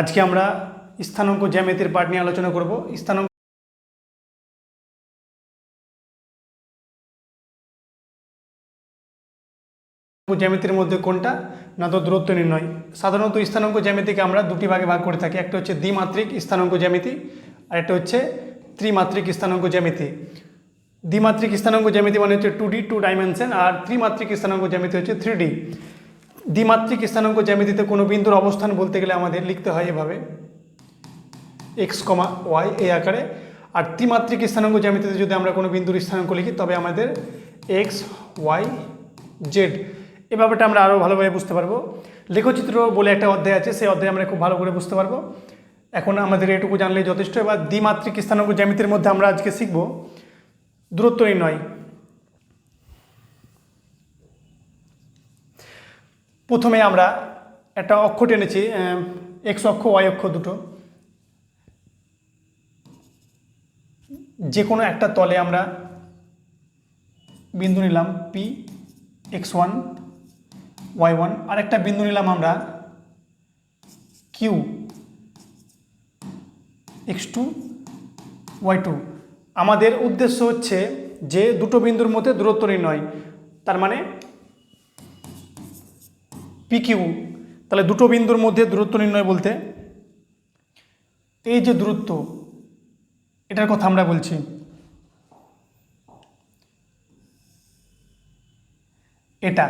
আজকে আমরা স্থানাঙ্ক জ্যামিতির পাঠ নিয়ে আলোচনা করব। স্থানাঙ্ক জ্যামিতির মধ্যে কোনটা? না তো দূরত্ব নির্ণয়। সাধারণত স্থানাঙ্ক জ্যামিতিকে আমরা দুটি ভাগে ভাগ করে থাকি। একটা হচ্ছে দ্বিমাত্রিক স্থানাঙ্ক জ্যামিতি আর একটা হচ্ছে ত্রিমাত্রিক স্থানাঙ্ক জ্যামিতি। দ্বিমাত্রিক স্থানাঙ্ক জ্যামিতি মানে হচ্ছে টু ডি টু ডাইমেনশন আর ত্রিমাত্রিক স্থানাঙ্ক জ্যামিতি হচ্ছে থ্রি ডি দ্বিমাত্রিক স্থানাঙ্ক জ্যামিতিতে কোনো বিন্দুর অবস্থান বলতে গেলে আমাদের লিখতে হয় এভাবে। এক্স কমা ওয়াই এই আকারে। আর ত্রিমাত্রিক স্থানাঙ্ক জ্যামিতিতে যদি আমরা কোনো বিন্দুর স্থানাঙ্ক লিখি, তবে আমাদের এক্স ওয়াই জেড এই ব্যাপারটা আমরা আরও ভালোভাবে বুঝতে পারব। লেখচিত্র বলে একটা অধ্যায় আছে, সেই অধ্যায়ে আমরা খুব ভালো করে বুঝতে পারব। এখন আমাদের এটুকু জানলেই যথেষ্ট। এবার দ্বিমাত্রিক স্থানাঙ্ক জ্যামিতির মধ্যে আমরা আজকে শিখব দূরত্ব নির্ণয়। প্রথমে আমরা একটা অক্ষ টেনেছি এক্স অক্ষ ওয়াই অক্ষ দুটো। যে কোনো একটা তলে আমরা বিন্দু নিলাম P X one Y one আর একটা বিন্দু নিলাম আমরা Q X two Y two আমাদের উদ্দেশ্য হচ্ছে যে দুটো বিন্দুর মধ্যে দূরত্ব নির্ণয়। তার মানে পি কিউ তাহলে দুটো বিন্দুর মধ্যে দূরত্ব নির্ণয় বলতে? এই যে দূরত্ব, এটার কথা আমরা বলছি। এটা।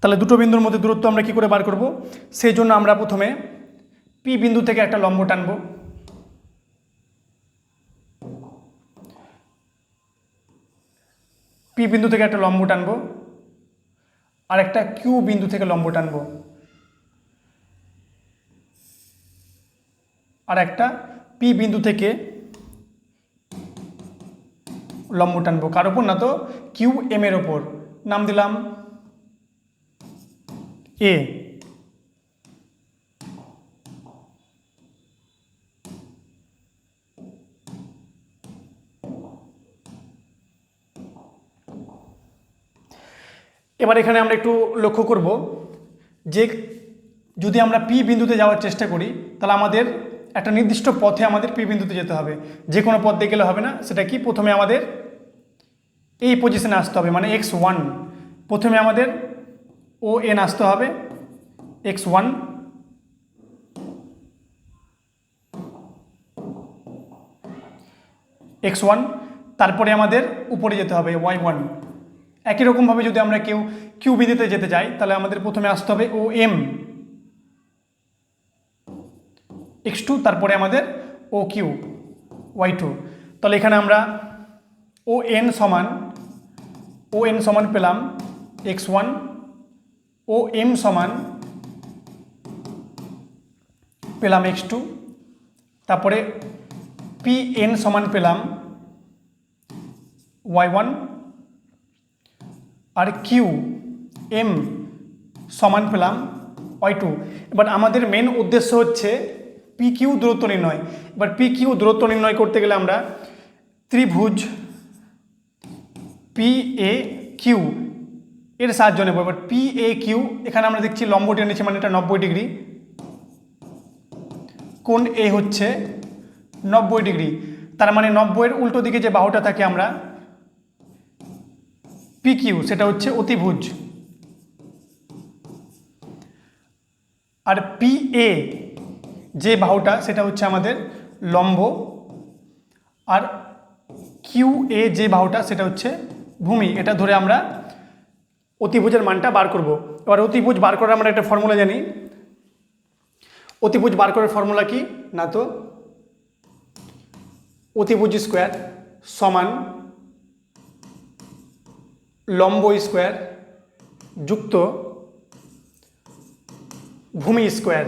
তাহলে দুটো বিন্দুর মধ্যে দূরত্ব আমরা কি করে বার করব? সেই জন্য আমরা প্রথমে পি বিন্দু থেকে একটা লম্ব টানব। পি বিন্দু থেকে একটা লম্ব টানবো আর একটা কিউ বিন্দু থেকে লম্ব টানবো আর একটা পি বিন্দু থেকে লম্ব টানবো। কার ওপর না তো? কিউ এম এর ওপর নাম দিলাম এ এবার এখানে আমরা একটু লক্ষ্য করব যে যদি আমরা পি বিন্দুতে যাওয়ার চেষ্টা করি, তাহলে আমাদের একটা নির্দিষ্ট পথে আমাদের পি বিন্দুতে যেতে হবে। যে কোনো পথ দিয়ে গেলে হবে না, সেটা কি? প্রথমে আমাদের এই পজিশনে আসতে হবে মানে এক্স ওয়ান প্রথমে আমাদের ও এন আসতে হবে এক্স ওয়ান এক্স ওয়ান তারপরে আমাদের উপরে যেতে হবে ওয়াই ওয়ান একই রকমভাবে যদি আমরা কেউ কিউ বিদিতে যেতে চাই তাহলে আমাদের প্রথমে আসতে হবে ও এম এক্স টু তারপরে আমাদের ও কিউ ওয়াই টু তাহলে এখানে আমরা ও এন সমান ও এন সমান পেলাম এক্স ওয়ান ও এম সমান পেলাম এক্স টু তারপরে পি এন সমান পেলাম ওয়াই ওয়ান আর কিউ এম সমান পেলাম ওয়াই টু এবার আমাদের মেন উদ্দেশ্য হচ্ছে পি কিউ দূরত্ব নির্ণয়। এবার পি কিউ দূরত্ব নির্ণয় করতে গেলে আমরা ত্রিভুজ পি এ কিউ এর সাহায্য নেব। এবার পি এ কিউ এখানে আমরা দেখছি লম্ব টেনেছি মানে এটা নব্বই ডিগ্রি। কোণ এ হচ্ছে নব্বই ডিগ্রি। তার মানে নব্বইয়ের উল্টো দিকে যে বাহুটা থাকে আমরা পি কিউ সেটা হচ্ছে অতিভুজ। আর পি এ যে বাহুটা, সেটা হচ্ছে আমাদের লম্ব। আর কিউ এ যে বাহুটা, সেটা হচ্ছে ভূমি। এটা ধরে আমরা অতিভুজের মানটা বার করব। এবার অতিভুজ বার করার আমরা একটা ফর্মুলা জানি। অতিভুজ বার করার ফর্মুলা কি? না তো, অতিভুজ স্কোয়ার সমান লম্ব স্কোয়ার যুক্ত ভূমি স্কোয়ার।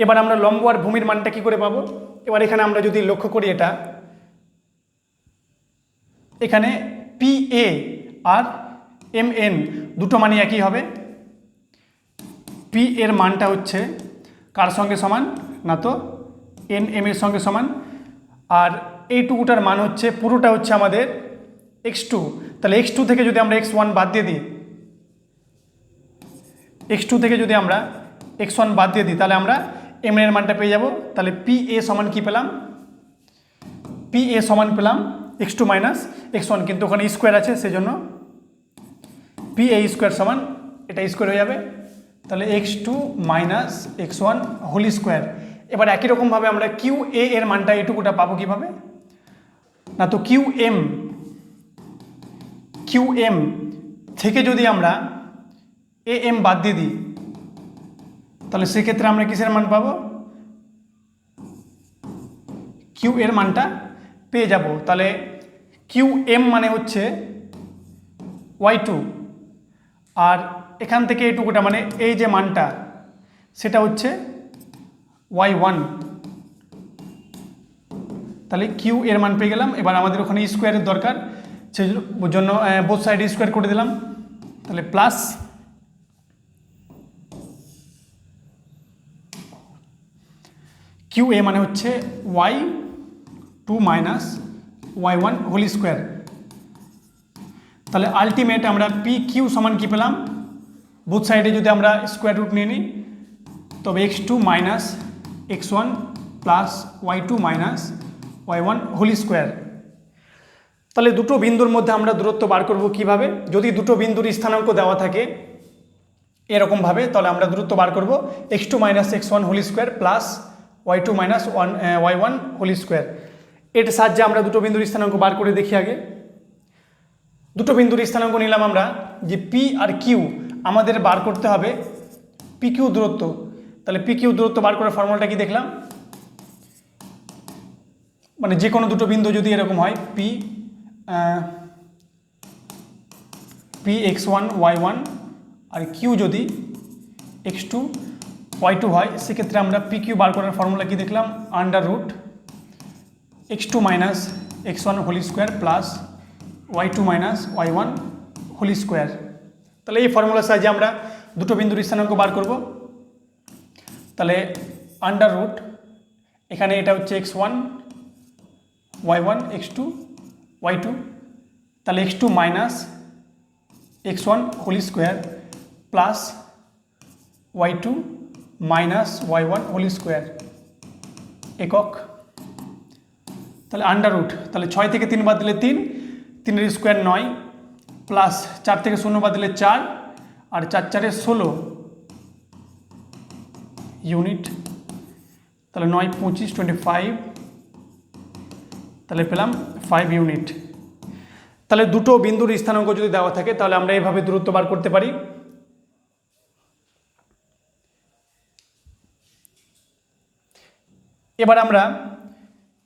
এবার আমরা লম্ব আর ভূমির মানটা কি করে পাবো? এবার এখানে আমরা যদি লক্ষ্য করি এটা, এখানে পি এ আর এম এন দুটো মানই একই হবে। পি এর মানটা হচ্ছে কার সঙ্গে সমান? না তো এন এম এর সঙ্গে সমান। আর এইটুকুটার মান হচ্ছে, পুরোটা হচ্ছে আমাদের এক্স টু। তাহলে এক্স টু থেকে যদি আমরা এক্স ওয়ান বাদ দিয়ে দিই এক্স টু থেকে যদি আমরা এক্স ওয়ান বাদ দিয়ে দিই, তাহলে আমরা এম এর মানটা পেয়ে যাব। তাহলে পি এ সমান কি পেলাম? পি এ সমান পেলাম X two minus X one কিন্তু ওখানে স্কোয়ার আছে, সেজন্য পি এ স্কোয়ার সমান, এটা স্কোয়ার হয়ে যাবে। তাহলে X two minus X one whole square এবার একই রকমভাবে আমরা কিউ এ এর মানটা এটুকুটা পাবো কীভাবে? না তো কিউ এম কিউ এম থেকে যদি আমরা এ এম বাদ দিয়ে দিই, তাহলে সেক্ষেত্রে আমরা কিসের মান পাবো? কিউ এর মানটা পেয়ে যাব। তাহলে কিউ এম মানে হচ্ছে ওয়াই টু আর এখান থেকে এইটুকুটা মানে এই যে মানটা, সেটা হচ্ছে ওয়াই ওয়ান তাহলে কিউ এর মান পেয়ে গেলাম। এবার আমাদের ওখানে স্কোয়ারের দরকার। সেই জন্য বোথ সাইড স্কোয়ার করে দিলাম। তাহলে প্লাস কিউ এ মানে হচ্ছে Y two minus Y one whole square তাহলে আলটিমেট আমরা পি কিউ সমান কি পেলাম? বুথ সাইডে যদি আমরা স্কোয়ার রুট নিয়ে নিই, তবে X two minus X one plus Y two minus Y one whole square তাহলে দুটো বিন্দুর মধ্যে আমরা দূরত্ব বার করব কীভাবে? যদি দুটো বিন্দুর স্থানাঙ্ক দেওয়া থাকে এরকমভাবে, তাহলে আমরা দূরত্ব বার করব X two minus X one whole square plus Y two minus one Y one whole square এর সাহায্যে আমরা দুটো বিন্দুর স্থানাঙ্ক বার করে দেখি আগে। দুটো বিন্দুর স্থানাঙ্ক নিলাম আমরা, যে পি আর কিউ আমাদের বার করতে হবে পি কিউ দূরত্ব। তাহলে পি কিউ দূরত্ব বার করার ফর্মুলাটা কি দেখলাম? মানে যে কোনো দুটো বিন্দু যদি এরকম হয় P P X one Y one আর কিউ যদি এক্স টু ওয়াই টু হয়, সেক্ষেত্রে আমরা পি কিউ বার করার ফর্মুলা কি দেখলাম? Under root X two minus X one whole square plus Y two minus Y one whole square তাহলে এই ফর্মুলার সাহায্যে আমরা দুটো বিন্দুর স্থানাঙ্ক বার করব। তাহলে আন্ডার রুট এখানে এটা হচ্ছে X one Y one X two Y two তাহলে X two minus X one whole square plus Y two minus Y one whole square একক। তাহলে আন্ডার রুট তাহলে ছয় থেকে তিন বাদ দিলে তিন, তিনের স্কোয়ার নয় প্লাস চার থেকে শূন্য বাদ দিলে চার, আর চার চারে ষোলো ইউনিট তাহলে নয় পঁচিশ টোয়েন্টি ফাইভ তাহলে পেলাম ফাইভ ইউনিট তাহলে দুটো বিন্দুর স্থানাঙ্ক যদি দেওয়া থাকে, তাহলে আমরা এইভাবে দূরত্ব বার করতে পারি। এবার আমরা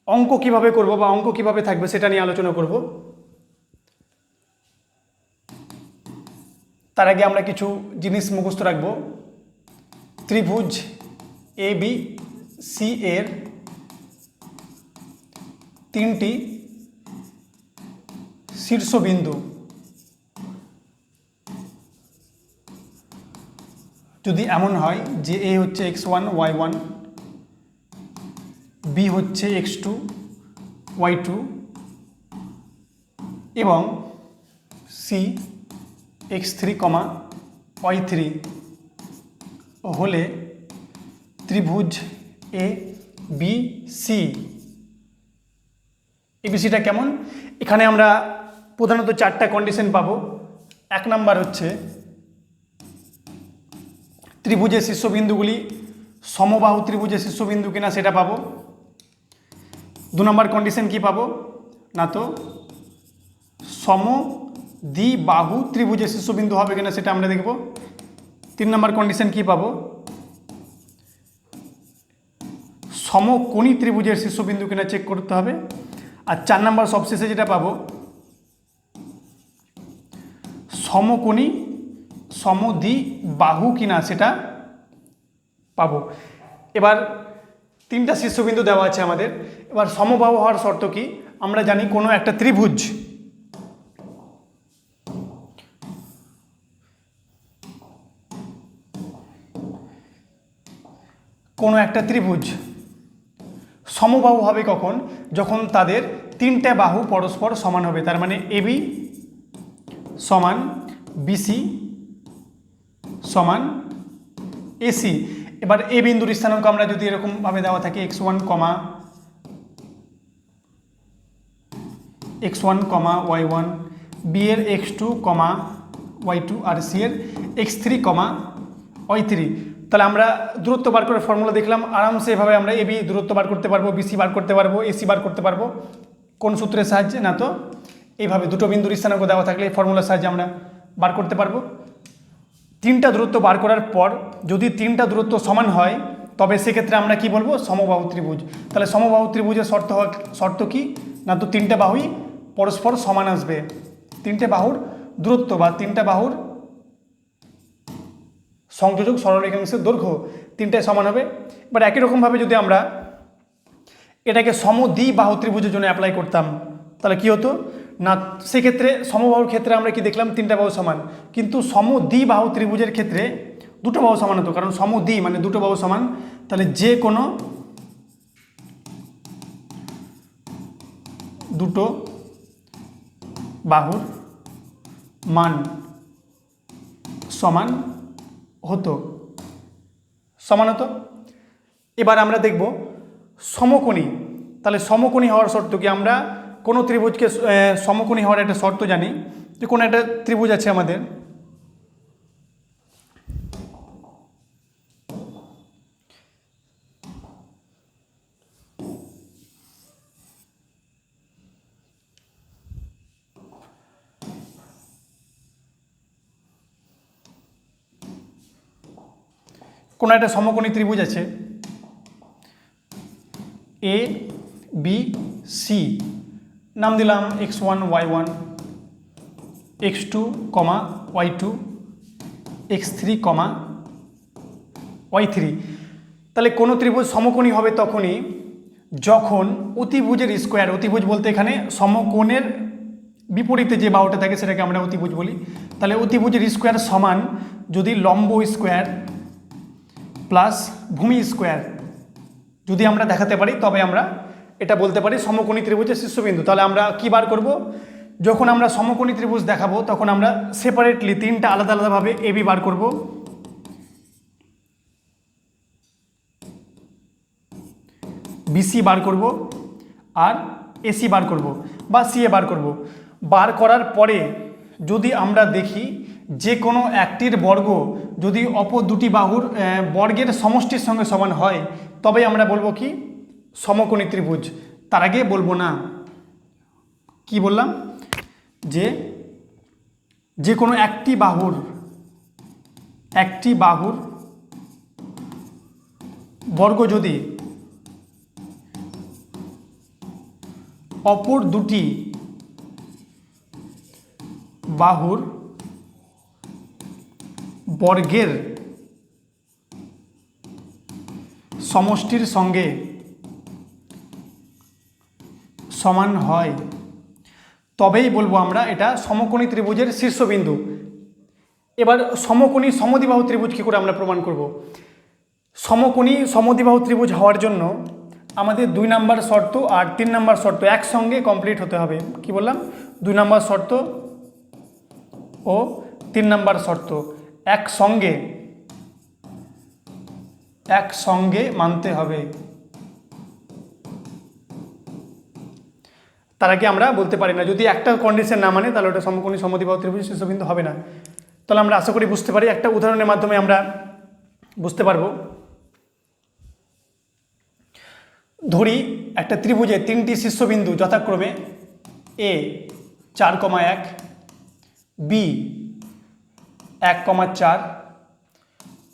অঙ্ক কীভাবে করব বা অঙ্ক কীভাবে থাকবে সেটা নিয়ে আলোচনা করব। তার আগে আমরা কিছু জিনিস মুখস্থ রাখব। ত্রিভুজ এ বি সি এর তিনটি শীর্ষবিন্দু। যদি এমন হয় যে এ হচ্ছে X one, Y one, B হচ্ছে এক্স টু, ওয়াই টু এবং C X three comma Y three হলে ত্রিভুজ এ, বি, সি এবিসিটা কেমন? এখানে আমরা প্রধানত চারটা কন্ডিশন পাবো। এক নাম্বার হচ্ছে ত্রিভুজের শীর্ষবিন্দুগুলি সমবাহু ত্রিভুজের শীর্ষবিন্দু কিনা সেটা পাবো। দু নম্বর কন্ডিশন কি পাবো? না তো সম দ্বি বাহু ত্রিভুজের শীর্ষবিন্দু হবে কিনা সেটা আমরা দেখব। তিন নম্বর কন্ডিশন কি পাবো? সমকোণী ত্রিভুজের শীর্ষবিন্দু কিনা চেক করতে হবে। আর চার নম্বর সবশেষে যেটা পাবো, সমকোণী সমদ্বি বাহু কিনা সেটা পাবো। এবার তিনটা শীর্ষবিন্দু দেওয়া আছে আমাদের। এবার সমবাহু হওয়ার শর্ত কি? আমরা জানি কোনো একটা ত্রিভুজ কোনো একটা ত্রিভুজ সমবাহু হবে কখন? যখন তাদের তিনটে বাহু পরস্পর সমান হবে, তার মানে এবি সমান বিসি সমান এসি এবার এ বিন্দুর স্থানাঙ্ক আমরা যদি এরকমভাবে দেওয়া থাকে, X one comma X one comma Y one, B এর X two comma Y two আর সি এর X three comma Y three. তাহলে আমরা দূরত্ব বার করে ফর্মুলা দেখলাম। আরামসে এভাবে আমরা এবি দূরত্ব বার করতে পারব বিসি বার করতে পারব এসি বার করতে পারব। কোন সূত্রের সাহায্যে? না তো। এইভাবে দুটো বিন্দুর স্থানাঙ্ক দেওয়া থাকলে এই ফর্মুলার সাহায্যে আমরা বার করতে পারব। তিনটা দূরত্ব বার করার পর যদি তিনটা দূরত্ব সমান হয়, তবে সেক্ষেত্রে আমরা কি বলব? সমবাহু ত্রিভুজ। তাহলে সমবাহু ত্রিভুজের শর্ত শর্ত কি? না তো তিনটে বাহুই পরস্পর সমান আসবে। তিনটে বাহুর দূরত্ব বা তিনটা বাহুর সংযোজক সরলরেখাংশের দৈর্ঘ্য তিনটায় সমান হবে। এবার একই রকমভাবে যদি আমরা এটাকে সমদ্বি বাহু ত্রিভুজের জন্য অ্যাপ্লাই করতাম, তাহলে কি হতো? না, সেক্ষেত্রে সমবাহুর ক্ষেত্রে আমরা কি দেখলাম? তিনটা বাহু সমান। কিন্তু সমদ্বি বাহু ত্রিভুজের ক্ষেত্রে দুটো বাহু সমান হতো, কারণ সমদ্বি মানে দুটো বাহু সমান। তাহলে যে কোনো দুটো বাহুর মান সমান হতো। সমানত এবার আমরা দেখব সমকোণী। তাহলে সমকোণী হওয়ার শর্ত কি? আমরা কোনো ত্রিভুজকে সমকোণী হওয়ার একটা শর্ত জানি যে কোনো একটা ত্রিভুজ আছে আমাদের। কোনো একটা সমকোণী ত্রিভুজ আছে। এ বি সি নাম দিলাম X one Y one X two comma Y two X three comma Y three তাহলে কোনো ত্রিভুজ সমকোণী হবে তখনই যখন অতিভুজের স্কোয়ার অতিভুজ বলতে এখানে সমকোণের বিপরীতে যে বাহুটা থাকে সেটাকে আমরা অতিভুজ বলি। তাহলে অতিভুজের স্কোয়ার সমান যদি লম্ব স্কোয়ার প্লাস ভূমি স্কোয়ার যদি আমরা দেখাতে পারি, তবে আমরা এটা বলতে পারি সমকোণী ত্রিভুজের শীর্ষবিন্দু। তাহলে আমরা কি বার করব? যখন আমরা সমকোণী ত্রিভুজ দেখাবো, তখন আমরা সেপারেটলি তিনটা আলাদা আলাদাভাবে এবি বার করব। বিসি বার করব আর এসি বার করব বা সিএ বার করব। বার করার পরে যদি আমরা দেখি যে কোনো একটির বর্গ যদি অপর দুটি বাহুর বর্গের সমষ্টির সঙ্গে সমান হয়, তবে আমরা বলব কি? সমকোণী ত্রিভুজ। তার আগে বলব না। কি বললাম? যে যে কোনো একটি বাহুর একটি বাহুর বর্গ যদি অপর দুটি বাহুর বর্গের সমষ্টির সঙ্গে সমান হয়। তবেই বলব আমরা এটা সমকোণী ত্রিভুজের শীর্ষবিন্দু। এবার সমকোণী সমদ্বিবাহু ত্রিভুজ কী করে আমরা প্রমাণ করব। সমকোণী সমদ্বিবাহু ত্রিভুজ হওয়ার জন্য আমাদের দুই নাম্বার শর্ত আর তিন নাম্বার শর্ত একসঙ্গে কমপ্লিট হতে হবে। কি বললাম? দুই নাম্বার শর্ত ও তিন নাম্বার শর্ত। একসঙ্গে একসঙ্গে মানতে হবে। তার আগে আমরা বলতে পারি না, যদি একটা কন্ডিশন না মানে তাহলে ওটা সমকোণী সমদ্বিবাহু ত্রিভুজ শীর্ষবিন্দু হবে না। তাহলে আমরা আশা করি বুঝতে পারি, একটা উদাহরণের মাধ্যমে আমরা বুঝতে পারব। ধরি একটা ত্রিভুজে তিনটি শীর্ষবিন্দু যথাক্রমে এ চার কমা এক বি এক কমা চার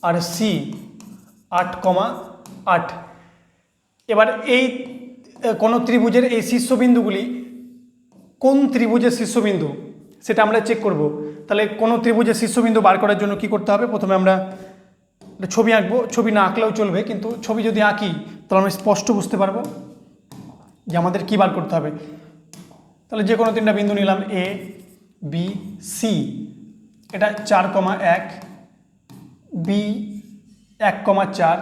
আর সি আট কমা আট। এবার এই কোনো ত্রিভুজের এই শীর্ষবিন্দুগুলি কোন ত্রিভুজের শীর্ষবিন্দু সেটা আমরা চেক করব। তাহলে কোনো ত্রিভুজের শীর্ষবিন্দু বার করার জন্য কি করতে হবে? প্রথমে আমরা ছবি আঁকবো। ছবি না আঁকলেও চলবে, কিন্তু ছবি যদি আঁকি, তাহলে আমরা স্পষ্ট বুঝতে পারব যে আমাদের কী বার করতে হবে। তাহলে যে কোনো তিনটা বিন্দু নিলাম এ বি সি এটা চার কমা এক বি এক কমা চার,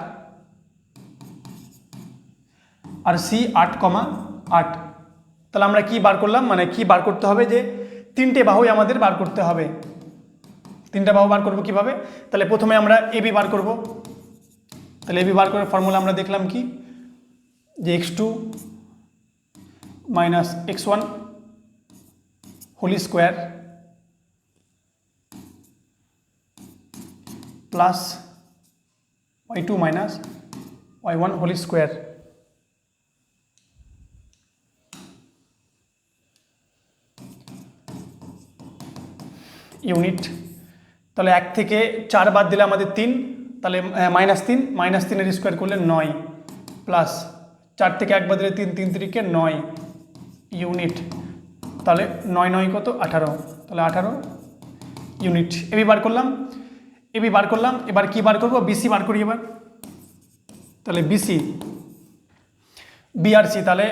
আর সি আট কমা আট। তাহলে আমরা কি বার করলাম? মানে কি বার করতে হবে যে তিনটে বাহুই আমাদের বার করতে হবে। তিনটা বাহু বার করব কীভাবে? তাহলে প্রথমে আমরা এবি বার করব। তাহলে এবি বার করার ফর্মুলা আমরা দেখলাম কি? যে X two minus X one whole square plus Y two minus Y one whole square unit তাহলে এক থেকে চার বাদ দিলে আমাদের তিন, তাহলে মাইনাস তিন মাইনাস তিনের স্কোয়ার করলে নয় প্লাস চার থেকে এক বাদ দিলে তিন তিন তিরিকে নয় ইউনিট তাহলে নয় নয় কত? আঠারো। তাহলে আঠারো ইউনিট এবি বার করলাম। এবি বার করলাম, এবার কি বার করব? বিসি বার করি এবার। তাহলে বিসি বিআরসি তাহলে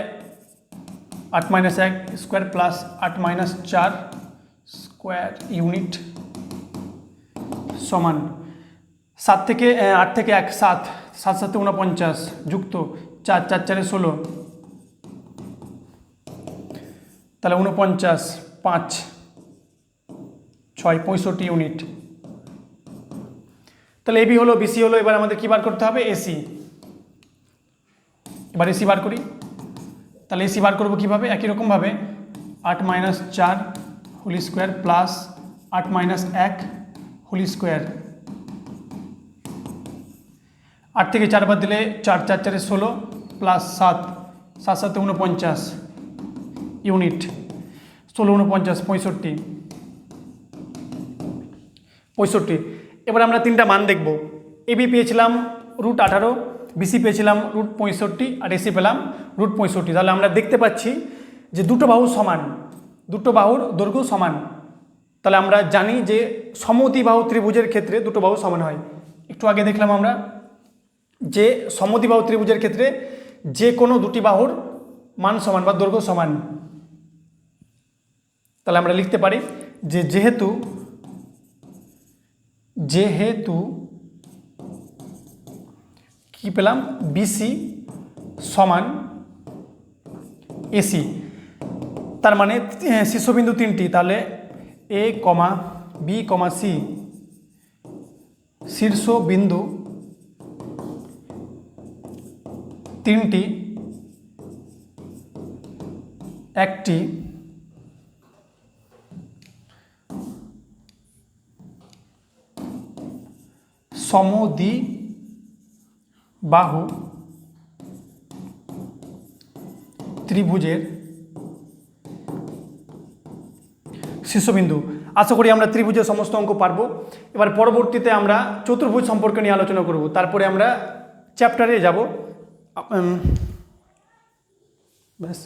আট মাইনাস এক স্কোয়ার প্লাস আট মাইনাস চার স্কোয়ার ইউনিট সমান সাত থেকে আট থেকে এক, সাত সাত, সাতে উনপঞ্চাশ যুক্ত চার চার, চারে ষোলো। তাহলে উনপঞ্চাশ পাঁচ, ছয়, পঁয়ষট্টি ইউনিট তাহলে এবি হলো বিসি হলো, এবার আমাদের কী বার করতে হবে? এসি এবার এসি বার করি। তাহলে এসি বার করব কীভাবে? একই রকমভাবে আট মাইনাস চার হোলি স্কোয়ার প্লাস আট মাইনাস এক হোলি স্কোয়ার আট থেকে চার বাদ দিলে চার চার, চারে ষোলো প্লাস সাত। সাত, সাতে উনপঞ্চাশ ইউনিট ষোলো উনপঞ্চাশ পঁয়ষট্টি। পঁয়ষট্টি। এবার আমরা তিনটা মান দেখব। এবি পেয়েছিলাম রুট আঠারো বিসি পেয়েছিলাম রুট পঁয়ষট্টি, আর এসি পেলাম রুট পঁয়ষট্টি। তাহলে আমরা দেখতে পাচ্ছি যে দুটো বাহু সমান, দুটো বাহুর দৈর্ঘ্য সমান। তাহলে আমরা জানি যে সমতিবাহু ত্রিভুজের ক্ষেত্রে দুটো বাহু সমান হয়। একটু আগে দেখলাম আমরা যে সমতিবাহু ত্রিভুজের ক্ষেত্রে যে কোনো দুটি বাহুর মান সমান বা দৈর্ঘ্য সমান। তাহলে আমরা লিখতে পারি যে যেহেতু যেহেতু কি পেলাম? বিসি সমান এসি তার মানে শীর্ষবিন্দু তিনটি। তাহলে এ কমা বি কমা সি শীর্ষ বিন্দু তিনটি, একটি সমদ্বি বাহু ত্রিভুজের শীর্ষবিন্দু। আশা করি আমরা ত্রিভুজের সমস্ত অঙ্ক পারব। এবার পরবর্তীতে আমরা চতুর্ভুজ সম্পর্কে নিয়ে আলোচনা করব। তারপরে আমরা চ্যাপ্টারে যাব। ব্যাস।